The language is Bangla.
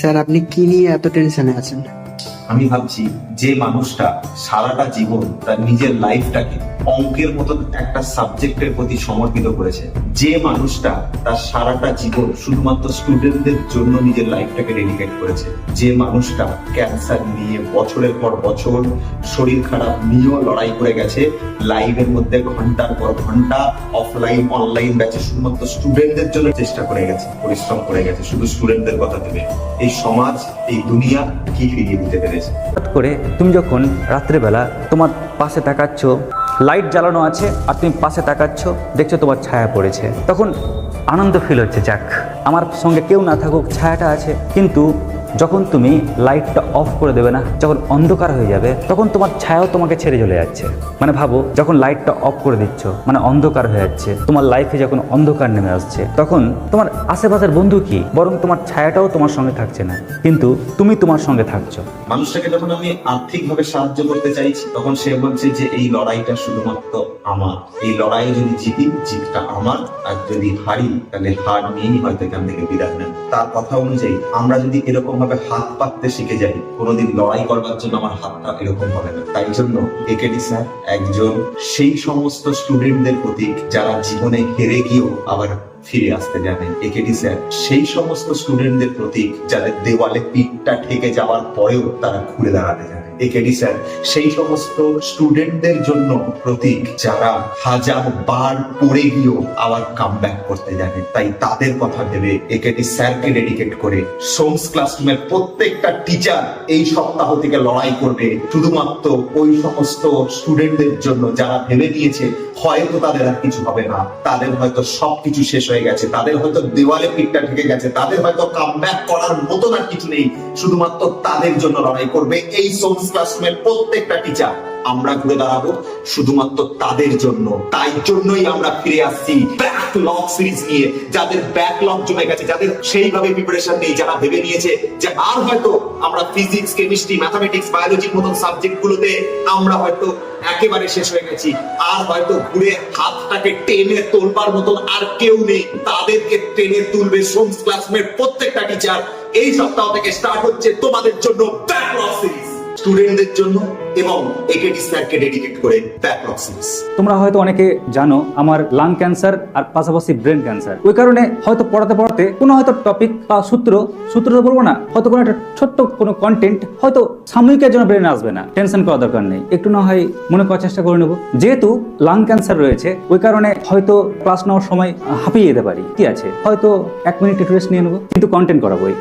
স্যার, আপনি কি নিয়ে এত টেনশনে আছেন? আমি ভাবছি যে মানুষটা সারাটা জীবন তার নিজের লাইফটাকে অঙ্কের মতন একটা সাবজেক্টের প্রতি সমর্পিত করেছে। যে মানুষটা তার সারাটা জীবন শুধুমাত্র স্টুডেন্টদের জন্য নিজের লাইফটাকে ডেডিকেট করেছে। যে মানুষটা ক্যান্সার নিয়ে বছরের পর বছর শরীর খারাপ নিয়েও লড়াই করে গেছে লাইভের মধ্যে ঘণ্টার পর ঘণ্টা অফলাইন অনলাইন ব্যাচে শুধুমাত্র স্টুডেন্টদের জন্য চেষ্টা করে গেছে, পরিশ্রম করে গেছে, শুধু স্টুডেন্টদের কথা ভেবে। এই সমাজ, এই দুনিয়া কি ফিরিয়ে দিতে পেরেছে? করে তুমি যখন রাত্রেবেলা তোমার পাশে তাকাচ্ছ লাইট জ্বালানো আছে আর তুমি পাশে তাকাচ্ছ, দেখছ তোমার ছায়া পড়েছে। তখন আনন্দ ফিল হচ্ছে, যাক। আমার সঙ্গে কেউ না থাকুক, ছায়াটা আছে, কিন্তু যখন তুমি লাইটটা অফ করে দেবে না, যখন অন্ধকার হয়ে যাবে, তখন তোমার ছায়াও তোমাকে ছেড়ে চলে যাচ্ছে। মানে ভাবো, যখন লাইটটা অফ করে দিচ্ছ মানে অন্ধকার হয়ে যাচ্ছে, তোমার লাইফে যখন অন্ধকার নেমে আসছে, তখন তোমার আশেপাশের বন্ধু কি? বরং তোমার ছায়াটাও তোমার সঙ্গে থাকছে না। কিন্তু তুমি তোমার সঙ্গে থাকছো। মানুষটাকে যখন আমি আর্থিকভাবে সাহায্য করতে চাইছি, তখন সে বলছে যে, এই লড়াইটা শুধুমাত্র আমার। এই লড়াইয়ে যদি জিতি, জিতটা আমার। আর যদি হারি, তাহলে হার নিয়েই হয়তো এখান থেকে বিদায় নেন তার কথা অনুযায়ী, আমরা যদি এরকম ভাবে হাত পাততে শিখে যাই, কোনোদিন লড়াই করবার জন্য আমার হাতটা এরকম হবে না। তাই জন্য একেডি স্যার, একজন সেই সমস্ত স্টুডেন্টদের প্রতীক যারা জীবনে হেরে গিয়েও আবার ফিরে আসতে জানেন। একেডি স্যার, সেই সমস্ত স্টুডেন্টদের প্রতীক যাদের দেওয়ালে পিঠটা ঠেকে যাওয়ার পরেও তারা ঘুরে দাঁড়াতে জানে একেডি স্যার, সেই সমস্ত স্টুডেন্টদের জন্য প্রতীক যারা হাজার বার পড়ে গিয়েও আবার কাম করতে জানে তাই তাদের কথা ভেবে একেডি স্যারকে ডেডিকেট করে সোমস ক্লাসরুমের প্রত্যেকটা টিচার এই সপ্তাহ থেকে লড়াই করবে। শুধুমাত্র ওই সমস্ত স্টুডেন্টদের জন্য যারা ভেবে নিয়েছে, হয়তো তাদের আর কিছু হবে না। তাদের হয়তো সবকিছু শেষ হয়ে গেছে। তাদের হয়তো দেওয়ালে পিঠটা ঢেকে গেছে। তাদের হয়তো কাম করার মতো না কিছু নেই। শুধুমাত্র তাদের জন্য লড়াই করবে এই সোমস ক্লাসরুমের প্রত্যেকটা টিচার আমরা ঘুরে দাঁড়াবো শুধুমাত্র তাদের জন্য। তাই জন্যই আমরা ফিরে আসছি। ব্যাকলগ সিরিজ নিয়ে যাদের ব্যাকলগ জমে গেছে, যাদের সেইভাবে প্রিপারেশন নেই, যারা ভেবে নিয়েছে যে আর হয়তো আমরা ফিজিক্স কেমিস্ট্রি ম্যাথামেটিক্স বায়োলজির মতন সাবজেক্টগুলোতে আমরা হয়তো একেবারে শেষ হয়ে গেছি। আর হয়তো ঘুরে হাতটাকে টেনে তোলবার মতন আর কেউ নেই। তাদেরকে টেনে তুলবে সোমস ক্লাসমের প্রত্যেকটা টিচার এই সপ্তাহ থেকে স্টার্ট হচ্ছে তোমাদের জন্য সিরিজ স্টুডেন্টদের জন্য এবং একেডি স্যারকে ডেডিকেট করে ব্যাকলগ তোমরা হয়তো অনেকে জানো, আমার লাং ক্যান্সার আর পাশাপাশি ব্রেন ক্যান্সার ওই কারণে হয়তো পড়াতে পড়াতে কোনো হয়তো টপিক বা সূত্র সূত্র তো বলব না, হয়তো কোনো একটা ছোট্ট কোনো কন্টেন্ট হয়তো সাময়িকের জন্য ব্রেনে আসবে না। টেনশন করার দরকার নেই। একটু না হয় মনে করার চেষ্টা করে নেব। যেহেতু লাং ক্যান্সার রয়েছে, ওই কারণে হয়তো ক্লাস নেওয়ার সময় হাঁপিয়ে যেতে পারি। কি আছে? হয়তো এক মিনিট একটু রেস্ট নিয়ে নেব। কিন্তু কন্টেন্ট করাবোই